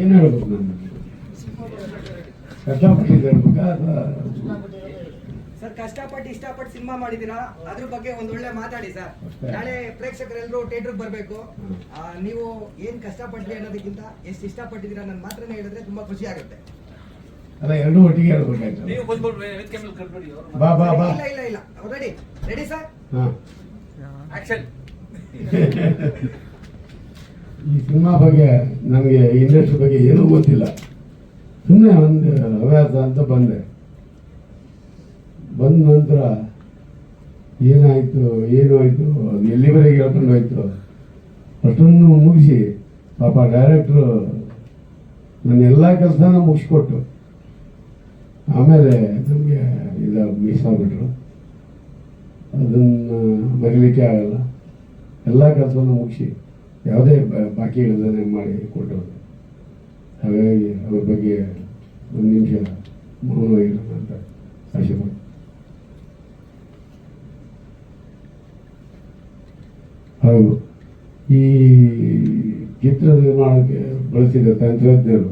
ಏನು ಹೇಳ್ಬೇಕು ನಾನು ಕಷ್ಟಪಟ್ಟಿದ್ದೆ ಹೇಳ್ಬೇಕಾ ಅಥವಾ ಸರ್ ಕಷ್ಟಪಟ್ಟು ಇಷ್ಟಪಟ್ಟು ಸಿನಿಮಾ ಮಾಡಿದ್ದೀರಾ? ಅದ್ರ ಬಗ್ಗೆ ಒಂದ್ ಒಳ್ಳೆ ಮಾತಾಡಿ ಸರ್. ನಾಳೆ ಪ್ರೇಕ್ಷಕರೆಲ್ಲರೂ ಥಿಯೇಟರ್ಗೆ ಬರಬೇಕು. ನೀವು ಏನ್ ಕಷ್ಟಪಟ್ಟಿ ಅನ್ನೋದಕ್ಕಿಂತ ಎಷ್ಟು ಇಷ್ಟಪಟ್ಟಿದ್ದೀರಾ ನನ್ನ ಮಾತ್ರನೇ ಹೇಳಿದ್ರೆ ತುಂಬಾ ಖುಷಿ ಆಗುತ್ತೆ. ಅಲ್ಲ ಎರಡೂ ಒಟ್ಟಿಗೆ ಹೇಳ್ಬೇಕಾಯ್ತು. ಬಾ ಬಾ ಬಾ. ಇಲ್ಲ ಇಲ್ಲ ಇಲ್ಲ. ರೆಡಿ ರೆಡಿ ಸರ್ ಆಕ್ಷನ್ ಈ ಸಿನಿಮಾ ಬಗ್ಗೆ ನಮಗೆ ಇಂಡಸ್ಟ್ರಿ ಬಗ್ಗೆ ಏನೂ ಗೊತ್ತಿಲ್ಲ. ಸುಮ್ಮನೆ ಒಂದು ಹವ್ಯಾಸ ಅಂತ ಬಂದೆ. ಬಂದ ನಂತರ ಏನಾಯಿತು, ಏನು ಆಯಿತು, ಅದು ಎಲ್ಲಿವರೆಗೆ ಹೇಳ್ಕೊಂಡು ಹೋಯ್ತು, ಅಷ್ಟೊಂದು ಮುಗಿಸಿ ಪಾಪ ಡೈರೆಕ್ಟ್ರು ನನ್ನ ಎಲ್ಲ ಕೆಲಸನ ಮುಗಿಸ್ಕೊಟ್ಟು ಆಮೇಲೆ ನಮಗೆ ಇದು ಮಿಸ್ ಆಗಿಬಿಟ್ರು. ಅದನ್ನು ಮರಿಲಿಕ್ಕೆ ಆಗಲ್ಲ. ಎಲ್ಲ ಕೆಲಸವನ್ನು ಮುಗಿಸಿ. ಯಾವುದೇ ಬಾಕಿ ಇಲ್ಲದೇ ಮಾಡಿ ಕೊಟ್ಟವರು. ಹಾಗಾಗಿ ಅವ್ರ ಬಗ್ಗೆ ಒಂದು ನಿಮಿಷ ಮೌನವಾಗಿರೋಣ ಅಂತ ಆಶೆ ಮಾಡಿ ಹೌದು. ಈ ಚಿತ್ರ ನಿರ್ಮಾಣಕ್ಕೆ ಬಳಸಿದ ತಂತ್ರಜ್ಞರು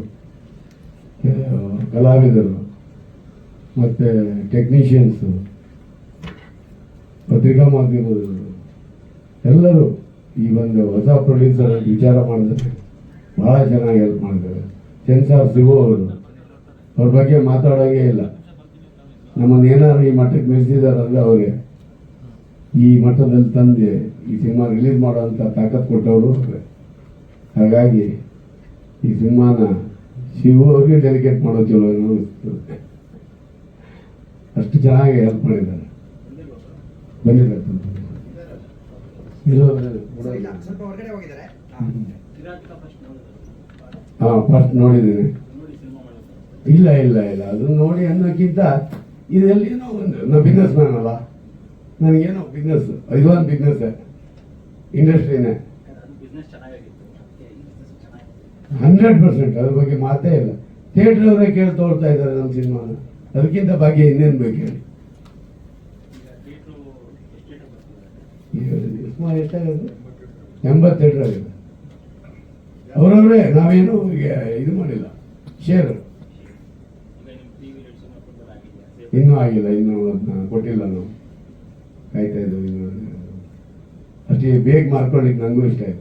ಕಲಾವಿದರು, ಮತ್ತು ಟೆಕ್ನಿಷಿಯನ್ಸು ಪತ್ರಿಕಾ ಮಾಧ್ಯಮದವರು, ಎಲ್ಲರೂ ಈ ಒಂದು ಹೊಸ ಪ್ರೊಡ್ಯೂಸರ್ ವಿಚಾರ ಮಾಡಿದ್ರೆ ಬಹಳ ಚೆನ್ನಾಗಿ ಹೆಲ್ಪ್ ಮಾಡಿದ್ದಾರೆ. ಸೆನ್ಸಾರ್ ಸಿಗುವವರು ಅವ್ರ ಬಗ್ಗೆ ಮಾತಾಡೋಂಗೇ ಇಲ್ಲ. ನಮ್ಮನ್ನು ಏನಾದ್ರು ಈ ಮಟ್ಟಕ್ಕೆ ನಿಲ್ಲಿಸಿದಾರಂದ್ರೆ ಅವ್ರಿಗೆ ಈ ಮಟ್ಟದಲ್ಲಿ ತಂದೆ ಈ ಸಿನಿಮಾ ರಿಲೀಸ್ ಮಾಡೋವಂಥ ತಾಕತ್ ಕೊಟ್ಟವರು ಹಾಗಾಗಿ ಈ ಸಿನಿಮಾನ ಶಿವು ಅವ್ರಿಗೆ ಡೆಲಿಕೇಟ್ ಮಾಡೋ ಚಲೋ ಅಷ್ಟು ಚೆನ್ನಾಗಿ ಹೆಲ್ಪ್ ಮಾಡಿದ್ದಾರೆ. ಬಂದಿದ್ದಾರೆ ಇರೋದು ಇಲ್ಲ ಸ್ವಲ್ಪ ಹೊರಗಡೆ ಹೋಗಿದ್ದಾರೆ ಹಾಂ ಫಸ್ಟ್ ನೋಡಿದ್ದೀನಿ. ಇಲ್ಲ ಇಲ್ಲ ಇಲ್ಲ. ಅದನ್ನ ನೋಡಿ ಅನ್ನೋಕ್ಕಿಂತ ಇದೆಲ್ಲೇನೋ ಒಂದು ನಾ ಬಿಸ್ನೆಸ್ ಮ್ಯಾನ್ ಅಲ್ಲ. ನನಗೇನೋ ಬಿಸ್ನೆಸ್ ಇದೊಂದು ಬಿಸ್ನೆಸ್ ಇಂಡಸ್ಟ್ರಿನೇ ಹಂಡ್ರೆಡ್ ಪರ್ಸೆಂಟ್ ಅದ್ರ ಬಗ್ಗೆ ಮಾತೇ ಇಲ್ಲ. ಥಿಯೇಟರ್ ಅವರೇ ಕೇಳಿ ತೋರ್ತಾ ಇದ್ದಾರೆ ನಮ್ಮ ಸಿನಿಮಾನ. ಅದಕ್ಕಿಂತ ಭಾಗ್ಯ ಇನ್ನೇನು ಬೇಕು ಹೇಳಿ ಈಗ ಥಿಯೇಟ್ರು ಎಷ್ಟು ಥಿಯೇಟರ್ ಬರ್ತಿದ್ದಾರೆ ಈಗ ಸುಮಾರು ಎಷ್ಟಾಗಿದೆ ಎಂಬತ್ತು ಆಗಿದೆ ಅವರವರೇ, ನಾವೇನು ಇದು ಮಾಡಿಲ್ಲ. ಶೇರ್ ಇನ್ನೂ ಆಗಿಲ್ಲ, ಇನ್ನೂ ಅದನ್ನ ಕೊಟ್ಟಿಲ್ಲ ನಾವು. ಕಾಯ್ತಾ ಇದ್ದೀವಿ ಇನ್ನೂ ಅಷ್ಟೇ, ಬೇಗ ಮಾಡ್ಕೊಳ್ಳಿಕ್ಕೆ ನನಗೂ ಇಷ್ಟ ಇದೆ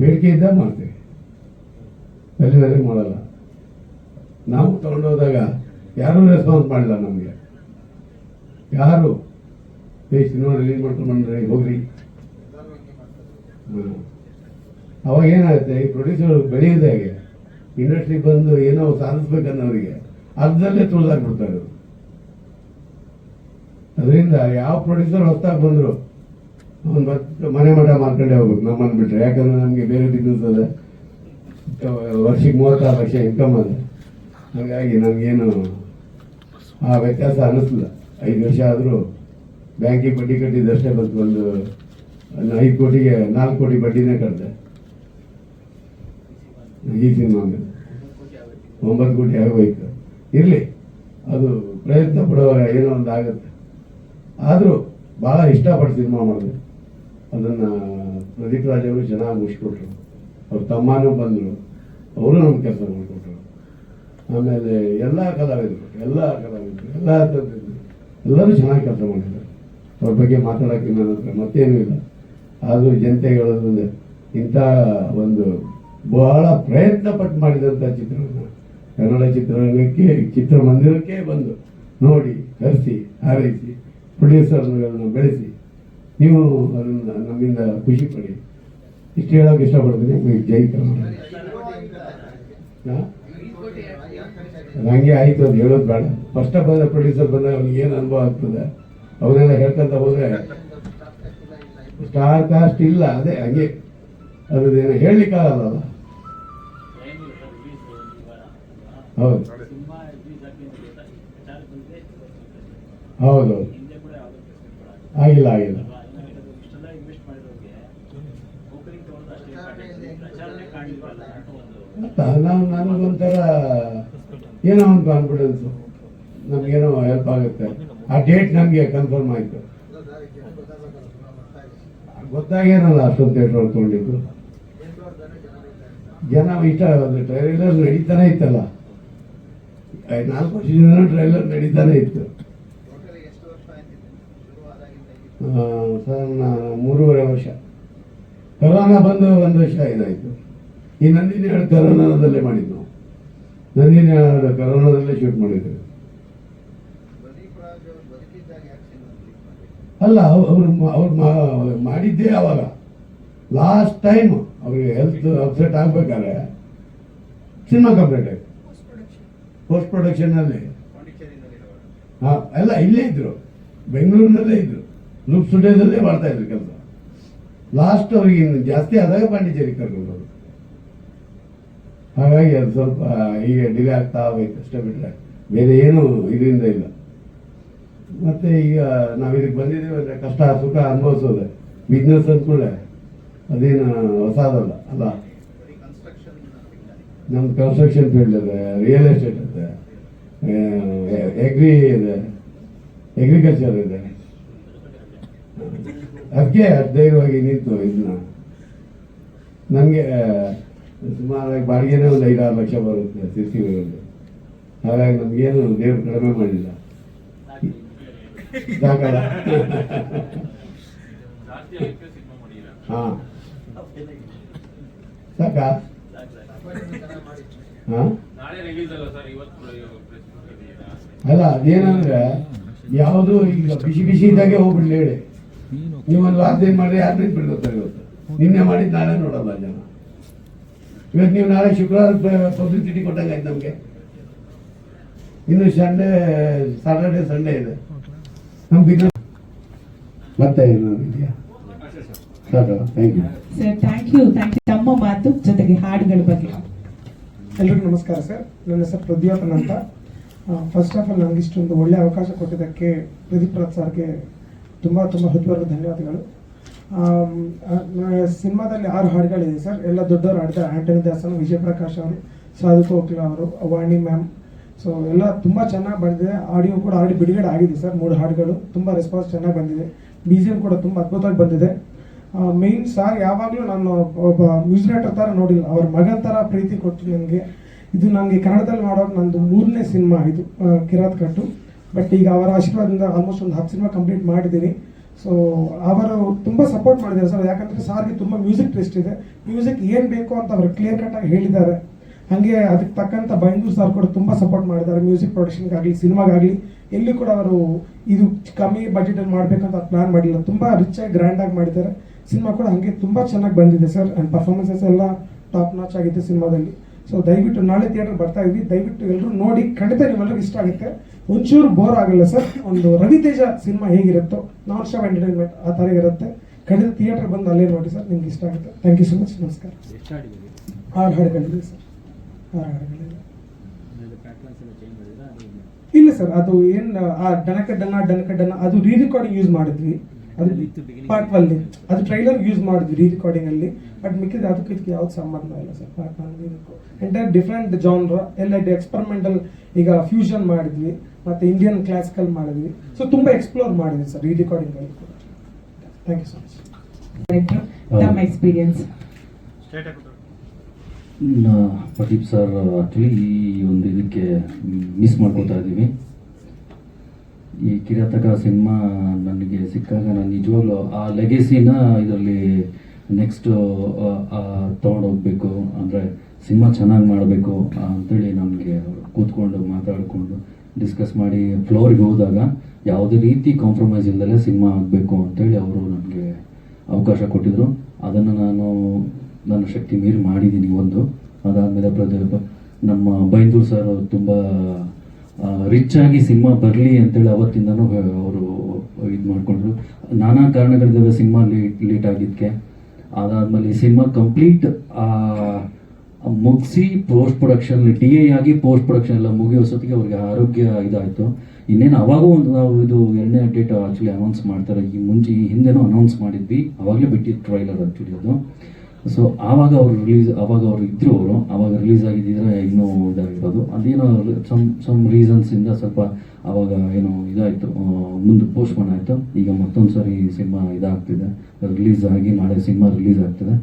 ಬೇಡಿಕೆ ಇದ್ದಾಗ ಮಾಡ್ತೀವಿ. ಅಲ್ಲಿವರೆಗೆ ಮಾಡಲ್ಲ. ನಾವು ತಗೊಂಡೋದಾಗ ಯಾರೂ ರೆಸ್ಪಾನ್ಸ್ ಮಾಡಿಲ್ಲ ನಮಗೆ? ಯಾರು? ಏ ಸಿನಿಮಾ ರಿಲೀಸ್ ಮಾಡ್ಕೊಂಡು ಬಂದ್ರೆ ಹೋಗ್ರಿ. ಅವಾಗ ಏನಾಗುತ್ತೆ, ಈ ಪ್ರೊಡ್ಯೂಸರ್ ಬೆಳೆಯೋದು ಹೇಗೆ? ಇಂಡಸ್ಟ್ರಿ ಬಂದು ಏನೋ ಸಾಧಿಸ್ಬೇಕನ್ನೋರಿಗೆ ಅರ್ಧದಲ್ಲೇ ತುಳಿದಾಕ್ಬಿಡ್ತಾರೆ ಬಿಡ್ತಾರೆ ಅದರಿಂದ ಯಾವ ಪ್ರೊಡ್ಯೂಸರ್ ಹೊಸ್ದಾಗಿ ಬಂದರು, ಅವ್ನು ಬತ್ ಮನೆ ಮಠ ಮಾರ್ಕಂಡೆ ಹೋಗ್ಬೇಕು ನಮ್ಮನ್ನು ಬಿಟ್ರೆ. ಯಾಕಂದ್ರೆ ನಮಗೆ ಬೇರೆ ಬಿಸ್ನೆಸ್ ಅದ. ವರ್ಷಕ್ಕೆ ಮೂವತ್ತಾರು ಲಕ್ಷ ಇನ್ಕಮ್ ಅದ. ಹಾಗಾಗಿ ನನಗೇನು ಆ ವ್ಯತ್ಯಾಸ ಅನ್ನಿಸ್ಲಿಲ್ಲ ಐದು ವರ್ಷ ಆದರೂ ಬ್ಯಾಂಕಿಗೆ ಬಡ್ಡಿ ಕಟ್ಟಿದ್ದಷ್ಟೇ ಬಂತು. ಒಂದು ಐದು ಕೋಟಿಗೆ ನಾಲ್ಕು ಕೋಟಿ ಬಡ್ಡಿನೇ ಕಟ್ಟಿದೆ ಈ ಸಿನಿಮಾ ಒಂಬತ್ತು ಕೋಟಿ ಆಗೋಯ್ತು ಇರಲಿ. ಅದು ಪ್ರಯತ್ನ ಪಡೋ ಏನೋ ಒಂದು ಆಗುತ್ತೆ. ಆದರೂ ಭಾಳ ಇಷ್ಟಪಟ್ಟು ಸಿನಿಮಾ ಮಾಡಿದೆ. ಅದನ್ನು ಪ್ರದೀಪ್ ರಾಜ್ ಅವರು ಚೆನ್ನಾಗಿ ಮುಗಿಸ್ಕೊಟ್ರು. ಅವ್ರ ತಮ್ಮನೂ ಬಂದರು. ಅವರು ನಮ್ಗೆ ಕೆಲಸ ಮಾಡಿಕೊಟ್ರು. ಆಮೇಲೆ ಎಲ್ಲ ಕಲಾವಿದರು ಎಲ್ಲ ಕಲಾವಿದರು, ಎಲ್ಲ ಎಲ್ಲರೂ ಚೆನ್ನಾಗಿ ಕೆಲಸ ಮಾಡಿದ್ದಾರೆ. ಅವ್ರ ಬಗ್ಗೆ ಮಾತಾಡೋಕ್ಕೆ ನನ್ನ ಮತ್ತೇನೂ ಇಲ್ಲ. ಆದರೂ ಜನತೆ ಹೇಳೋದ್ರಿಂದ ಇಂಥ ಒಂದು ಬಹಳ ಪ್ರಯತ್ನ ಪಟ್ಟು ಮಾಡಿದಂಥ ಚಿತ್ರವನ್ನು ಕನ್ನಡ ಚಿತ್ರರಂಗಕ್ಕೆ, ಚಿತ್ರಮಂದಿರಕ್ಕೆ ಬಂದು ನೋಡಿ, ಕರೆಸಿ, ಹಾರೈಸಿ, ಪ್ರೊಡ್ಯೂಸರ್ಗಳನ್ನು ಬೆಳೆಸಿ, ನೀವು ಅದನ್ನು ನಮ್ಮಿಂದ ಖುಷಿ ಪಡಿ. ಇಷ್ಟು ಹೇಳೋಕೆ ಇಷ್ಟಪಡ್ತೀನಿ. ಜೈ ಕನ್ನಡ ಹಂಗೆ ಆಯ್ತು ಅದು ಹೇಳೋದು ಬೇಡ. ಫಸ್ಟ್ ಬಂದ ಪ್ರೊಡ್ಯೂಸರ್ ಬಂದಾಗ ಅವ್ನಿಗೆ ಏನು ಅನುಭವ ಆಗ್ತದೆ? ಅವನ್ನೆಲ್ಲ ಹೇಳ್ಕೊಂತ ಹೋದ್ರೆ ಸ್ಟಾರ್ ಕಾಸ್ಟ್ ಇಲ್ಲ, ಅದೇ ಹಾಗೆ. ಅದೇನು ಹೇಳಲಿಕ್ಕಾಗಲ್ಲ ಹೌದು. ಹೌದೌದು ಆಗಿಲ್ಲ ಆಗಿಲ್ಲ. ನಾವು ನನಗೊಂಥರ ಏನೋ ಒಂದು ಕಾನ್ಫಿಡೆನ್ಸ್ ನಮಗೇನೋ ಹೆಲ್ಪ್ ಆಗುತ್ತೆ. ಆ ಡೇಟ್ ನಮಗೆ ಕನ್ಫರ್ಮ್ ಆಯಿತು. ಗೊತ್ತಾಗೇನಲ್ಲ ಅಷ್ಟೊಂದು ಥಿಯೇಟ್ರ್ ತೊಗೊಂಡಿದ್ದು. ಜನ ಇಷ್ಟ ಟ್ರೈಲರ್ ನಡೀತಾನೆ ಇತ್ತಲ್ಲ. ನಾಲ್ಕು ವರ್ಷದಿಂದ ಟ್ರೈಲರ್ ನಡೀತಾನೆ ಇತ್ತು. ಸರ್ ಮೂರುವರೆ ವರ್ಷ. ಕರೋನಾ ಬಂದು ಒಂದು ವರ್ಷ ಇದಾಯಿತು ಈ ನಂದಿನಿ ಹಾಡು ಕರೋನಾದಲ್ಲೇ ಮಾಡಿದ್ದು. ನಾವು ನಂದಿನಿ ಹಾಡು ಕರೋನಾದಲ್ಲೇ ಶೂಟ್ ಮಾಡಿದ್ವಿ ಪ್ರದೀಪ್ ರಾಜ್ ಅವರು ಬದುಕಿದ್ದಾಗ ಯಾಕೆ ಸಿನಿಮಾ ಕ್ಲಿಕ್ ಮಾಡಿ ಅಲ್ಲ, ಅವರು ಅವ್ರು ಮಾಡಿದ್ದೇ ಅವಾಗ. ಲಾಸ್ಟ್ ಟೈಮ್ ಅವ್ರಿಗೆ ಹೆಲ್ತ್ ಅಪ್ಸೆಟ್ ಆಗ್ಬೇಕಾದ್ರೆ ಸಿನಿಮಾ ಕಂಪ್ಲೀಟ್ ಆಯ್ತು. ಪೋಸ್ಟ್ ಪ್ರೊಡಕ್ಷನಲ್ಲಿ ಹಾಂ, ಎಲ್ಲ ಇಲ್ಲೇ ಇದ್ರು. ಬೆಂಗಳೂರಿನಲ್ಲೇ ಇದ್ರು. ಲೂಪ್ ಸ್ಟುಡಿಯೋದಲ್ಲೇ ಮಾಡ್ತಾ ಇದ್ರು ಕೆಲಸ. ಲಾಸ್ಟ್ ಅವ್ರಿಗೆ ಇನ್ನು ಜಾಸ್ತಿ ಆದಾಗ ಪಾಂಡಿಚೇರಿ ಕರ್ಕೊಂಡು. ಹಾಗಾಗಿ ಅದು ಸ್ವಲ್ಪ ಈಗ ಡಿಲೇ ಆಗ್ತಾ ಹೋಯ್ತು. ಅಷ್ಟೇ ಬಿಟ್ಟರೆ ಬೇರೆ ಏನು ಇದರಿಂದ ಇಲ್ಲ. ಮತ್ತೆ ಈಗ ನಾವು ಇದಕ್ಕೆ ಬಂದಿದ್ದೀವಿ ಅಂದ್ರೆ ಕಷ್ಟ, ಸುಖ ಅನುಭವಿಸೋದೆ. ಬಿಸ್ನೆಸ್ ಅಂದ್ಕೊಳ್ಳೆ ಅದೇನು ಹೊಸದಲ್ಲ, ಅಲ್ಲ? ನಮ್ಮ ಕನ್ಸ್ಟ್ರಕ್ಷನ್ ಫೀಲ್ಡ್ ಇದೆ ರಿಯಲ್ ಎಸ್ಟೇಟ್ ಇದೆ ಎಗ್ರಿ ಇದೆ ಎಗ್ರಿಕಲ್ಚರ್ ಇದೆ. ಅದಕ್ಕೆ ಧೈರ್ಯವಾಗಿ ನಿಂತು ಇದನ್ನ. ನಮಗೆ ಸುಮಾರಾಗಿ ಬಾಡಿಗೆನೇ ಒಂದು ಐದಾರು ಲಕ್ಷ ಬರುತ್ತೆ ಸಿರ್ಸಿಗಳಲ್ಲಿ ಹಾಗಾಗಿ ನಮಗೇನು ದೇವ್ರು ಕಡಿಮೆ ಮಾಡಿಲ್ಲ. ಹಾಂ. ಸಾಕಾ? ರಿಲೀಸ್ ಅಲ್ಲ ಅದೇನಂದ್ರೆ ಯಾವುದು ಈಗ ಬಿಸಿ ಬಿಸಿ ಇದ್ದಾಗೆ ಹೋಗ್ಬಿಡ್ಲಿ ಹೇಳಿ. ನೀವೊಂದು ವಾರ್ತೆ ಮಾಡಿದ್ರೆ ಯಾರು ಬಿಡ್ಕೊತಾರೆ ಇವತ್ತು? ನಿನ್ನೆ ಮಾಡಿದ್ ನಾಳೆ ನೋಡಲ್ಲ ಜನ. ಇವತ್ತು ನೀವು ನಾಳೆ ಶುಕ್ರವಾರ ಪಬ್ಲಿಸಿಟಿ ಕೊಟ್ಟಂಗೆ ಆಯ್ತು ನಮಗೆ. ಇನ್ನು ಸಂಡೇ ಸಾಟರ್ಡೆ ಸಂಡೇ ಇದೆ. ನಮ್ಮ ಮತ್ತೆ ಏನಾದ್ರು ಇದೆಯಾ? ಸಾಕು thank you sir thank you thank you ತಮ್ಮ ಮಾತು ಜೊತೆಗೆ ಹಾಡುಗಳ ಬಗ್ಗೆ. ಎಲ್ರಿಗೂ ನಮಸ್ಕಾರ ಸರ್ ನನ್ನ ಹೆಸರು ಪ್ರದ್ಯೋತನ್ ಅಂತ. ಫಸ್ಟ್ ಆಫ್ ಆಲ್ ನನಗೆ ಇಷ್ಟೊಂದು ಒಳ್ಳೆ ಅವಕಾಶ ಕೊಟ್ಟಿದ್ದಕ್ಕೆ ಪ್ರದೀಪ್ ರಾಜ್ ಸರ್ಗೆ ತುಂಬ ತುಂಬ ಹೃದಯಪೂರ್ವಕ ಧನ್ಯವಾದಗಳು. ಸಿನಿಮಾದಲ್ಲಿ ಆರು ಹಾಡುಗಳಿದೆ ಸರ್ ಎಲ್ಲ ದೊಡ್ಡವರು ಹಾಡಿದ್ದಾರೆ ಆಂಟನಿ ದಾಸನ್ ವಿಜಯ ಪ್ರಕಾಶ್ ಅವರು ಸಾಧು ಕೋಕ್ಲಾ ಅವರು ವಾಣಿ ಮ್ಯಾಮ್ ಸೊ ಎಲ್ಲ ತುಂಬ ಚೆನ್ನಾಗಿ ಬಂದಿದೆ. ಆಡಿಯೋ ಕೂಡ ಆಡಿ ಬಿಡುಗಡೆ ಆಗಿದೆ ಸರ್, ಮೂರು ಹಾಡುಗಳು. ತುಂಬ ರೆಸ್ಪಾನ್ಸ್ ಚೆನ್ನಾಗಿ ಬಂದಿದೆ. ಎಂ ಕೂಡ ತುಂಬ ಅದ್ಭುತವಾಗಿ ಬಂದಿದೆ. ಮೇನ್ ಸಾರ್ ಯಾವಾಗಲೂ ನಾನು ಒಬ್ಬ ಮ್ಯೂಸಿಕ್ ಡೈರೆಕ್ಟರ್ ಥರ ನೋಡಿಲ್ಲ. ಅವ್ರ ಮಗನ ಥರ ಪ್ರೀತಿ ಕೊಟ್ಟು ನನಗೆ ಇದು ನನಗೆ ಕನ್ನಡದಲ್ಲಿ ಮಾಡೋಕೆ ನಂದು ಮೂರನೇ ಸಿನಿಮಾ ಇದು ಕಿರಾತ್ ಕಟ್ಟು. ಬಟ್ ಈಗ ಅವರ ಆಶೀರ್ವಾದದಿಂದ ಆಲ್ಮೋಸ್ಟ್ ಒಂದು ಹತ್ತು ಸಿನಿಮಾ ಕಂಪ್ಲೀಟ್ ಮಾಡಿದ್ದೀನಿ. ಸೊ ಅವರು ತುಂಬ ಸಪೋರ್ಟ್ ಮಾಡಿದ್ದಾರೆ ಸರ್. ಯಾಕಂದರೆ ಸಾರ್ಗೆ ತುಂಬ ಮ್ಯೂಸಿಕ್ ಟೆಸ್ಟ್ ಇದೆ. ಮ್ಯೂಸಿಕ್ ಏನು ಬೇಕು ಅಂತ ಅವರು ಕ್ಲಿಯರ್ ಕಟ್ಟಾಗಿ ಹೇಳಿದ್ದಾರೆ. ಹಾಗೆ ಅದಕ್ಕೆ ತಕ್ಕಂಥ ಬೈಂದೂರ್ ಸರ್ ಕೂಡ ತುಂಬ ಸಪೋರ್ಟ್ ಮಾಡಿದ್ದಾರೆ. ಮ್ಯೂಸಿಕ್ ಪ್ರೊಡಕ್ಷನ್ಗಾಗಲಿ ಸಿನಿಮಾಗಾಗಲಿ ಎಲ್ಲಿ ಕೂಡ ಅವರು ಇದು ಕಮ್ಮಿ ಬಜೆಟಲ್ಲಿ ಮಾಡಬೇಕಂತ ಪ್ಲಾನ್ ಮಾಡಿಲ್ಲ. ತುಂಬ ರಿಚ್ ಆಗಿ ಗ್ರ್ಯಾಂಡಾಗಿ ಮಾಡಿದ್ದಾರೆ. ಸಿನಿಮಾ ಕೂಡ ಹಾಗೆ ತುಂಬ ಚೆನ್ನಾಗಿ ಬಂದಿದೆ ಸರ್. ಆ್ಯಂಡ್ ಪರ್ಫಾರ್ಮೆನ್ಸಸ್ ಎಲ್ಲ ಟಾಪ್ ನಾಚ್ ಆಗಿದೆ ಸಿನಿಮಾದಲ್ಲಿ ಸೊ ದಯವಿಟ್ಟು ನಾಳೆ ಥಿಯೇಟರ್ ಬರ್ತಾ ಇದ್ವಿ. ದಯವಿಟ್ಟು ಎಲ್ಲರೂ ನೋಡಿ ಖಂಡಿತ ನಿಮ್ಮೆಲ್ಲರಿಗೂ ಇಷ್ಟ ಆಗುತ್ತೆ. ಒಂಚೂರು ಬೋರ್ ಆಗಲ್ಲ ಸರ್. ಒಂದು ರವಿತೇಜ ಸಿನಿಮಾ ಹೇಗಿರುತ್ತೋ ನಾನ್ ಸ್ಟಾಪ್ ಎಂಟರ್ಟೈನ್ಮೆಂಟ್ ಆ ಥರ ಇರುತ್ತೆ. ಖಂಡಿತ ಥಿಯೇಟರ್ ಬಂದು ಅಲ್ಲೇ ನೋಡಿ ಸರ್. ನಿಮ್ಗೆ ಇಷ್ಟ ಆಗುತ್ತೆ. ಥ್ಯಾಂಕ್ ಯು ಸೊ ಮಚ್ ನಮಸ್ಕಾರ. ಹಾಡು ಹಾಡುಗಳಿದೆ ಸರ್. ಇಲ್ಲ? ಸರ್ ಅದು ಏನು ಆ ಡನಕ ಡನ ಡನಕ ಡನ ಅದು ರೀ ರೆಕಾರ್ಡಿಂಗ್ ಯೂಸ್ ಮಾಡಿದ್ವಿ ಅದು ಪಾರ್ಟ್ ಅಲ್ಲಿ. ಅದು ಟ್ರೈಲರ್ ಯೂಸ್ ಮಾಡಿದ್ವಿ ರೀ ರೆಕಾರ್ಡಿಂಗ್ ಅಲ್ಲಿ. ಬಟ್ ಮಿಕ್ಕಿದ ಅದಕ್ಕೆ ಇದಕ್ಕೆ ಯಾವ್ದು ಸಂಬಂಧ ಇಲ್ಲ sir part one entire different genre ಎಲ್ಲ ಎಕ್ಸ್ಪರಿಮೆಂಟಲ್ ಈಗ ಫ್ಯೂಷನ್ ಮಾಡಿದ್ವಿ. ಮತ್ತೆ ಇಂಡಿಯನ್ ಕ್ಲಾಸಿಕಲ್ ಮಾಡಿದ್ವಿ. ಸೊ ತುಂಬಾ ಎಕ್ಸ್ಪ್ಲೋರ್ ಮಾಡಿದ್ವಿ ಸರ್ ರೀ ರೆಕಾರ್ಡಿಂಗ್ ಅಲ್ಲಿ ಕೂಡ. Thank you so much director ತಮ್ಮ ಎಕ್ಸ್ಪೀರಿಯನ್ಸ್ ಪ್ರದೀಪ್ ಸರ್, ಆಕ್ಚುಲಿ ಈ ಒಂದು ಇದಕ್ಕೆ ಮಿಸ್ ಮಾಡ್ಕೋತಾ ಇದ್ದೀವಿ. ಈ ಕಿರಾತಕ ಸಿನಿಮಾ ನನಗೆ ಸಿಕ್ಕಾಗ ನಾನು ನಿಜವಾಗ್ಲೂ ಆ ಲೆಗೆಸಿನ ಇದರಲ್ಲಿ ನೆಕ್ಸ್ಟ್ ತೊಗೊಂಡೋಗ್ಬೇಕು. ಅಂದರೆ ಸಿನಿಮಾ ಚೆನ್ನಾಗಿ ಮಾಡಬೇಕು ಅಂತೇಳಿ ನನಗೆ ಕೂತ್ಕೊಂಡು ಮಾತಾಡಿಕೊಂಡು ಡಿಸ್ಕಸ್ ಮಾಡಿ ಫ್ಲೋರಿಗೆ ಹೋದಾಗ ಯಾವುದೇ ರೀತಿ ಕಾಂಪ್ರಮೈಸ್ ಇಲ್ಲದೆ ಸಿನಿಮಾ ಆಗಬೇಕು ಅಂತೇಳಿ ಅವರು ನನಗೆ ಅವಕಾಶ ಕೊಟ್ಟಿದ್ದರು ಅದನ್ನು ನಾನು ನನ್ನ ಶಕ್ತಿ ಮೀರಿ ಮಾಡಿದ್ದೀನಿ ಒಂದು. ಅದಾದಮೇಲೆ ಪ್ರದೀಪ್ ನಮ್ಮ ಬೈಂದೂರ್ ಸರ್ ತುಂಬ ರಿಚ್ ಆಗಿ ಸಿನಿಮಾ ಬರಲಿ ಅಂತೇಳಿ ಅವತ್ತಿಂದನೂ ಅವರು ಇದು ಮಾಡಿಕೊಂಡ್ರು. ನಾನಾ ಕಾರಣಗಳಿದ್ದಾವೆ ಸಿನಿಮಾ ಲೇಟ್ ಲೇಟ್ ಆಗಿದ್ದಕ್ಕೆ ಅದಾದಮೇಲೆ ಸಿನಿಮಾ ಕಂಪ್ಲೀಟ್ ಮುಗಿಸಿ ಪೋಸ್ಟ್ ಪ್ರೊಡಕ್ಷನ್ ಡಿ ಎ ಆಗಿ ಪೋಸ್ಟ್ ಪ್ರೊಡಕ್ಷನ್ ಎಲ್ಲ ಮುಗಿಯೋಸೊತ್ತಿಗೆ ಅವ್ರಿಗೆ ಆರೋಗ್ಯ ಇದಾಯಿತು. ಇನ್ನೇನು ಅವಾಗೂ ಒಂದು ನಾವು ಇದು ಎರಡನೇ ಡೇಟ್ ಆ್ಯಕ್ಚುಲಿ ಅನೌನ್ಸ್ ಮಾಡ್ತಾರೆ. ಈ ಮುಂಚೆ ಹಿಂದೆನೂ ಅನೌನ್ಸ್ ಮಾಡಿದ್ವಿ. ಅವಾಗಲೇ ಬಿಟ್ಟಿದ್ದು ಟ್ರೈಲರ್ ಆ್ಯಕ್ಚುಲಿ ಅದು. ಸೊ ಆವಾಗ ಅವ್ರು ರಿಲೀಸ್ ಆವಾಗ ಅವ್ರು ಇದ್ರು ಅವರು. ಆವಾಗ ರಿಲೀಸ್ ಆಗಿದ್ದಿದ್ರೆ ಇನ್ನೂ ಇದಾಗಿರ್ಬೋದು ಅದೇನೋ ಸಮ್ ಸಮ್ ರೀಸನ್ಸಿಂದ ಸ್ವಲ್ಪ ಆವಾಗ ಏನೋ ಇದಾಯಿತು. ಮುಂದೆ ಪೋಸ್ಟ್ ಪೋಸ್ಟ್ಪೋನ್ ಆಯಿತು. ಈಗ ಮತ್ತೊಂದು ಸರಿ ಸಿನಿಮಾ ಇದಾಗ್ತಿದೆ. ರಿಲೀಸ್ ಆಗಿ ನಾಳೆ ಸಿನಿಮಾ ರಿಲೀಸ್ ಆಗ್ತಿದೆ.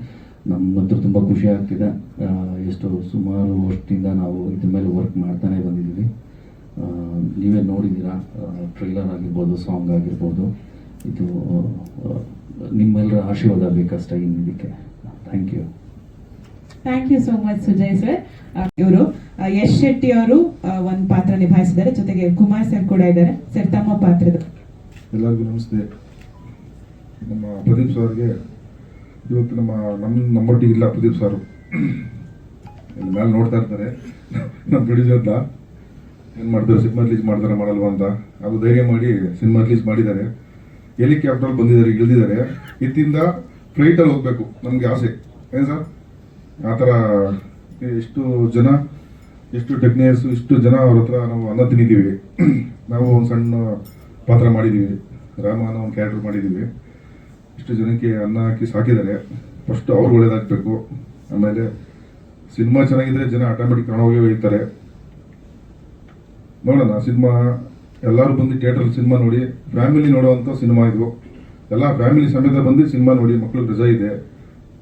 ನಮಗಂತೂ ತುಂಬ ಖುಷಿ ಆಗ್ತಿದೆ. ಎಷ್ಟು ಸುಮಾರು ವರ್ಷದಿಂದ ನಾವು ಇದ್ರ ಮೇಲೆ ವರ್ಕ್ ಮಾಡ್ತಾನೆ ಬಂದಿದ್ದೀವಿ. ನೀವೇ ನೋಡಿದ್ದೀರಾ? ಟ್ರೈಲರ್ ಆಗಿರ್ಬೋದು ಸಾಂಗ್ ಆಗಿರ್ಬೋದು. ಇದು ನಿಮ್ಮೆಲ್ಲರ ಆಶೀರ್ವಾದ ಬೇಕಷ್ಟೇ ಇನ್ನು thank you thank you so much Sujay sir ಇವರು ಯಶ್ ಶೆಟ್ಟಿ ಅವರು ಒಂದು ಪಾತ್ರ ನಿಭಾಯಿಸಿದ್ದಾರೆ. ಜೊತೆಗೆ ಕುಮಾರ್ ಸರ್ ಕೂಡ ಇದ್ದಾರೆ. ಸರ್ ತಮ್ಮ ಪಾತ್ರದ. ಎಲ್ಲರಿಗೂ ನಮಸ್ತೆ. ನಮ್ಮ ಪ್ರದೀಪ್ ಸರ್ಗೆ ಇವತ್ತು ನಮ್ಮ ನಮ್ಮ ನಮ್ಮೊಟ್ಟಿಗೆ ಇಲ್ಲ ಪ್ರದೀಪ್ ಸರ್. ಇಲ್ಲಿ ಮೇಲೆ ನೋಡ್ತಾ ಇರ್ತಾರೆ. ನಮ್ಮ ಪ್ರೊಡ್ಯೂಸರ್ ಅಂತ. ಏನು ಮಾಡ್ತಾರೆ? ಸಿನಿಮಾ ರಿಲೀಸ್ ಮಾಡ್ತಾರೆ ಮಾಡಲ್ವಾ ಅಂತ. ಅದು ಧೈರ್ಯ ಮಾಡಿ ಸಿನಿಮಾ ರಿಲೀಸ್ ಮಾಡಿದ್ದಾರೆ. ಹೆಲಿಕಾಪ್ಟರ್ ಬಂದಿದ್ದಾರೆ ಇಳಿದಿದ್ದಾರೆ ಇತ್ತಿಂದ ಫ್ಲೈಟಲ್ಲಿ ಹೋಗಬೇಕು, ನಮಗೆ ಆಸೆ. ಏನು ಸರ್? ಆ ಥರ ಎಷ್ಟು ಜನ ಎಷ್ಟು ಟೆಕ್ನಿಯರ್ಸ್ ಇಷ್ಟು ಜನ ಅವ್ರ ಹತ್ರ ನಾವು ಅನ್ನ ತಿಂದಿದ್ದೀವಿ. ನಾವು ಒಂದು ಸಣ್ಣ ಪಾತ್ರ ಮಾಡಿದ್ದೀವಿ. ರಾಮ ಅನ್ನೋ ಒಂದು ಕ್ಯಾರೆಕ್ಟರ್ ಮಾಡಿದ್ದೀವಿ. ಇಷ್ಟು ಜನಕ್ಕೆ ಅನ್ನ ಹಾಕಿ ಸಾಕಿದ್ದಾರೆ. ಫಸ್ಟ್ ಅವ್ರು ಒಳ್ಳೇದಾಗಬೇಕು. ಆಮೇಲೆ ಸಿನಿಮಾ ಚೆನ್ನಾಗಿದ್ರೆ ಜನ ಆಟೋಮೆಟಿಕ್ ಹೋಗಿ ಹೋಗ್ತಾರೆ ನೋಡೋಣ, ಸಿನಿಮಾ, ಎಲ್ಲರೂ ಬಂದು ಥಿಯೇಟರ್ ಸಿನಿಮಾ ನೋಡಿ ಫ್ಯಾಮಿಲಿ ನೋಡುವಂಥ ಸಿನಿಮಾ ಇದು. ಎಲ್ಲ ಫ್ಯಾಮಿಲಿ ಸಮೇತ ಬಂದು ಸಿನಿಮಾ ನೋಡಿ ಮಕ್ಕಳು ರಜಾ ಇದೆ.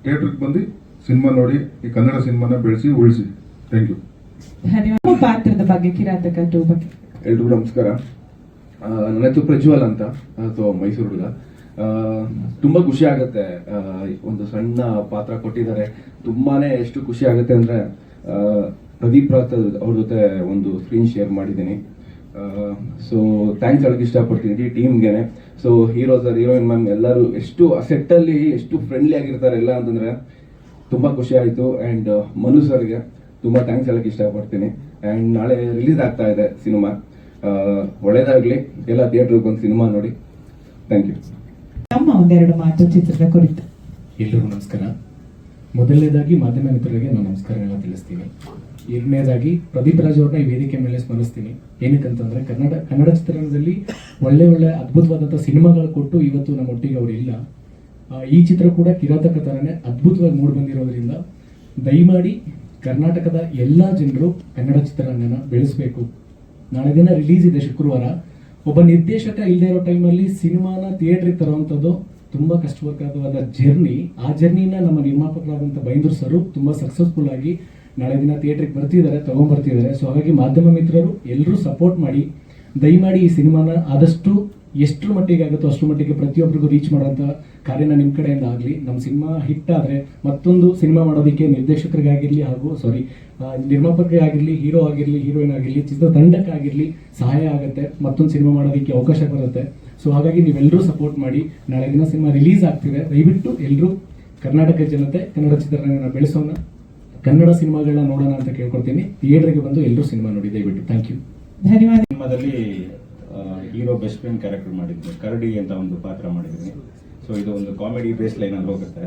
ಥಿಯೇಟ್ರಿಗೆ ಬಂದು ಸಿನಿಮಾ ನೋಡಿ ಈ ಕನ್ನಡ ಸಿನಿಮಾನ ಬೆಳೆಸಿ ಉಳಿಸಿ. ಥ್ಯಾಂಕ್ ಯು ಧನ್ಯವಾದ. ಪಾತ್ರದ ಬಗ್ಗೆ ಕಿರಾತಕ ಟೂ ಬಗ್ಗೆ. ಎಲ್ರಿಗೂ ನಮಸ್ಕಾರ. ನನ್ನ ಹೆಸರು ಪ್ರಜ್ವಲ್ ಅಂತ ಸೊ ಮೈಸೂರು ಹುಡುಗ. ತುಂಬಾ ಖುಷಿ ಆಗುತ್ತೆ. ಒಂದು ಸಣ್ಣ ಪಾತ್ರ ಕೊಟ್ಟಿದ್ದಾರೆ. ತುಂಬಾನೇ ಎಷ್ಟು ಖುಷಿ ಆಗುತ್ತೆ ಅಂದ್ರೆ ಪ್ರದೀಪ್ ರಾತ್ ಅವ್ರ ಜೊತೆ ಒಂದು ಸ್ಕ್ರೀನ್ ಶೇರ್ ಮಾಡಿದ್ದೀನಿ. ಸೊ ಥ್ಯಾಂಕ್ಸ್ ಹೇಳಕ್ ಇಷ್ಟಪಡ್ತೀನಿ. ಇಡೀ ಟೀಮ್ಗೆನೆ ಸೊ ಹೀರೋಸ್ ಹೀರೋಯಿನ್ ಮ್ಯಾಮ್ ಎಲ್ಲರೂ ಎಷ್ಟು ಸೆಟ್ಟಲ್ಲಿ ಅಲ್ಲಿ ಎಷ್ಟು ಫ್ರೆಂಡ್ಲಿ ಆಗಿರ್ತಾರೆ ಎಲ್ಲ ಅಂತಂದ್ರೆ ತುಂಬಾ ಖುಷಿ ಆಯ್ತು. ಅಂಡ್ ಮನು ಸರ್ಗೆ ತುಂಬಾ ಥ್ಯಾಂಕ್ಸ್ ಹೇಳಕ್ ಇಷ್ಟಪಡ್ತೀನಿ. ಅಂಡ್ ನಾಳೆ ರಿಲೀಸ್ ಆಗ್ತಾ ಇದೆ ಸಿನಿಮಾ ಒಳ್ಳೇದಾಗ್ಲಿ. ಎಲ್ಲ ಥಿಯೇಟ್ರಿಗೆ ಬಂದು ಸಿನಿಮಾ ನೋಡಿ. ಥ್ಯಾಂಕ್ ಯು ತಮ್ಮ ಒಂದೆರಡು ಮಾತು ಚಿತ್ರದ ಕುರಿತು. ಎಲ್ಲರಿಗೂ ನಮಸ್ಕಾರ. ಮೊದಲನೇದಾಗಿ ಮಾಧ್ಯಮ ಮಿತ್ರರಿಗೆ ನಾನು ನಮಸ್ಕಾರಗಳನ್ನ ತಿಳಿಸ್ತೀನಿ. ಎರಡನೇದಾಗಿ ಪ್ರದೀಪ್ ರಾಜ್ ಅವ್ರನ್ನ ಈ ವೇದಿಕೆ ಮೇಲೆ ಸ್ಮರಿಸ್ತೀನಿ. ಏನಕ್ಕಂತಂದ್ರೆ ಕನ್ನಡ ಕನ್ನಡ ಚಿತ್ರರಂಗದಲ್ಲಿ ಒಳ್ಳೆ ಒಳ್ಳೆ ಅದ್ಭುತವಾದಂಥ ಸಿನಿಮಾಗಳು ಕೊಟ್ಟು ಇವತ್ತು ನಮ್ಮ ಒಟ್ಟಿಗೆ ಅವರು ಇಲ್ಲ. ಈ ಚಿತ್ರ ಕೂಡ ಕಿರಾತಕ ಥರನೇ ಅದ್ಭುತವಾಗಿ ಮೂಡಿ ಬಂದಿರೋದ್ರಿಂದ ದಯಮಾಡಿ ಕರ್ನಾಟಕದ ಎಲ್ಲ ಜನರು ಕನ್ನಡ ಚಿತ್ರರಂಗನ ಬೆಳೆಸಬೇಕು. ನಾಳೆ ದಿನ ರಿಲೀಸ್ ಇದೆ ಶುಕ್ರವಾರ. ಒಬ್ಬ ನಿರ್ದೇಶಕ ಇಲ್ಲದೆ ಇರೋ ಟೈಮಲ್ಲಿ ಸಿನಿಮಾನ ಥಿಯೇಟ್ರಿಗೆ ತರುವಂಥದ್ದು ತುಂಬಾ ಕಷ್ಟವಾದ ಜರ್ನಿ, ಆ ಜರ್ನಿನ ನಮ್ಮ ನಿರ್ಮಾಪಕರಾದಂಥ ಬೈಂದೂರು ಸ್ವರೂಪ್ ತುಂಬಾ ಸಕ್ಸಸ್ಫುಲ್ ಆಗಿ ನಾಳೆ ದಿನ ಥಿಯೇಟ್ರಿಗೆ ಬರ್ತಿದ್ದಾರೆ ತಗೊಂಡ್ಬರ್ತಿದ್ದಾರೆ ಸೊ ಹಾಗಾಗಿ ಮಾಧ್ಯಮ ಮಿತ್ರರು ಎಲ್ಲರೂ ಸಪೋರ್ಟ್ ಮಾಡಿ, ದಯಮಾಡಿ ಈ ಸಿನಿಮಾನ ಆದಷ್ಟು ಎಷ್ಟರ ಮಟ್ಟಿಗೆ ಆಗುತ್ತೋ ಅಷ್ಟರ ಮಟ್ಟಿಗೆ ಪ್ರತಿಯೊಬ್ಬರಿಗೂ ರೀಚ್ ಮಾಡುವಂತ ಕಾರ್ಯನ ನಿಮ್ಮ ಕಡೆಯಿಂದ ಆಗಲಿ ನಮ್ಮ ಸಿನಿಮಾ ಹಿಟ್ ಆದರೆ ಮತ್ತೊಂದು ಸಿನಿಮಾ ಮಾಡೋದಕ್ಕೆ ನಿರ್ದೇಶಕರಿಗಾಗಿರಲಿ ಹಾಗೂ ಸಾರಿ ನಿರ್ಮಾಪಕರಿಗಾಗಿರಲಿ ಹೀರೋ ಆಗಿರಲಿ ಹೀರೋಯಿನ್ ಆಗಿರಲಿ ಚಿತ್ರತಂಡಕ್ಕಾಗಿರಲಿ ಸಹಾಯ ಆಗುತ್ತೆ ಮತ್ತೊಂದು ಸಿನಿಮಾ ಮಾಡೋದಕ್ಕೆ ಅವಕಾಶ ಬರುತ್ತೆ. ಸೊ ಹಾಗಾಗಿ ನೀವೆಲ್ಲರೂ ಸಪೋರ್ಟ್ ಮಾಡಿ ನಾಳೆ ದಿನ ಸಿನಿಮಾ ರಿಲೀಸ್ ಆಗ್ತಿದೆ. ದಯವಿಟ್ಟು ಎಲ್ಲರೂ ಕರ್ನಾಟಕ ಜನತೆ ಕನ್ನಡ ಚಿತ್ರರಂಗನ ಬೆಳೆಸೋಣ. ಕನ್ನಡ ಸಿನಿಮಾಗಳನ್ನ ನೋಡೋಣ ಅಂತ ಕೇಳ್ಕೊಳ್ತೀನಿ. ಥಿಯೇಟರ್ಗೆ ಬಂದು ಎಲ್ಲರೂ ಸಿನಿಮಾ ನೋಡಿ ದಯವಿಟ್ಟು. ಥ್ಯಾಂಕ್ ಯು ಧನ್ಯವಾದ. ಸಿನಿಮಾದಲ್ಲಿ ಹೀರೋ ಬೆಸ್ಟ್ ಫ್ರೆಂಡ್ ಕ್ಯಾರೆಕ್ಟರ್ ಮಾಡಿದ್ವಿ ಕರಡಿ ಅಂತ ಒಂದು ಪಾತ್ರ ಮಾಡಿದ್ದೀನಿ. ಸೊ ಇದು ಒಂದು ಕಾಮಿಡಿ ಬೇಸ್ ಲೈನಲ್ಲಿ ಹೋಗುತ್ತೆ.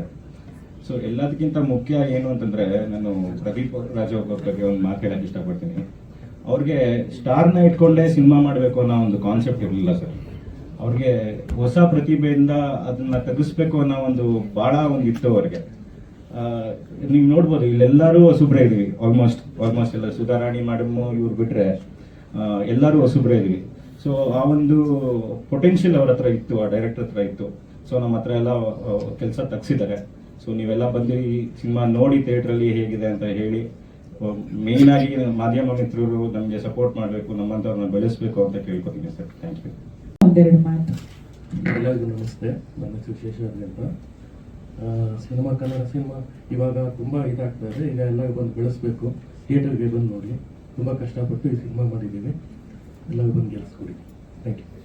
ಸೊ ಎಲ್ಲದಕ್ಕಿಂತ ಮುಖ್ಯ ಏನು ಅಂತಂದ್ರೆ, ನಾನು ಪ್ರದೀಪ್ ರಾಜ್ ಅವ್ರ ಬಗ್ಗೆ ಒಂದು ಮಾತು ಹೇಳಕ್ ಇಷ್ಟಪಡ್ತೀನಿ. ಅವ್ರಿಗೆ ಸ್ಟಾರ್ನ ಇಟ್ಕೊಂಡೇ ಸಿನಿಮಾ ಮಾಡಬೇಕು ಅನ್ನೋ ಒಂದು ಕಾನ್ಸೆಪ್ಟ್ ಇರಲಿಲ್ಲ ಸರ್. ಅವ್ರಿಗೆ ಹೊಸ ಪ್ರತಿಭೆಯಿಂದ ಅದನ್ನ ತೆಗಿಸ್ಬೇಕು ಅನ್ನೋ ಒಂದು ಬಹಳ ಒಂದು ಇತ್ತು ಅವ್ರಿಗೆ. ನೀವು ನೋಡ್ಬೋದು, ಇಲ್ಲೆಲ್ಲರೂ ಹೊಸಬ್ರೆ ಇದ್ವಿ. ಆಲ್ಮೋಸ್ಟ್ ಆಲ್ಮೋಸ್ಟ್ ಎಲ್ಲ ಸುಧಾರಾಣಿ ಮಾಡಮು ಇವ್ರು ಬಿಟ್ರೆ ಎಲ್ಲರೂ ಹೊಸಬ್ರೆ ಇದೀವಿ. ಸೊ ಆ ಒಂದು ಪೊಟೆನ್ಷಿಯಲ್ ಅವ್ರ ಹತ್ರ ಇತ್ತು ಆ ಡೈರೆಕ್ಟರ್ ಹತ್ರ ಇತ್ತು. ಸೊ ನಮ್ಮ ಹತ್ರ ಎಲ್ಲ ಕೆಲಸ ತಗ್ಸಿದ್ದಾರೆ. ಸೊ ನೀವೆಲ್ಲ ಬಂದು ಈ ಸಿನಿಮಾ ನೋಡಿ ಥಿಯೇಟ್ರಲ್ಲಿ ಹೇಗಿದೆ ಅಂತ ಹೇಳಿ ಮೇನ್ ಆಗಿ ಮಾಧ್ಯಮ ಮಿತ್ರರು ನಮಗೆ ಸಪೋರ್ಟ್ ಮಾಡಬೇಕು ನಮ್ಮಂಥವ್ರನ್ನ ಬೆಳೆಸಬೇಕು ಅಂತ ಕೇಳ್ಕೊತೀನಿ ಸರ್. ಥ್ಯಾಂಕ್ ಯು ಒಂದೆರಡು ಮಾತು. ಎಲ್ಲರಿಗೂ ನಮಸ್ತೆ. ನನ್ನ ಹೆಸರು ಶೇಷಾದ್ರಿ ಅಂತ ಆ, ಸಿನಿಮಾ ಕನ್ನಡ ಸಿನಿಮಾ ಇವಾಗ ತುಂಬ ಇದಾಗ್ತಾ ಇದೆ. ಈಗ ಎಲ್ಲ ಬಂದು ಬೆಳೆಸಬೇಕು. ಥಿಯೇಟರ್ಗೆ ಬಂದು ನೋಡಿ. ತುಂಬ ಕಷ್ಟಪಟ್ಟು ಈ ಸಿನಿಮಾ ಮಾಡಿದ್ದೀವಿ. ಎಲ್ಲರೂ ಬಂದು ಗೆಲ್ಲಿಸ್ಕೊಡಿ ಥ್ಯಾಂಕ್ ಯು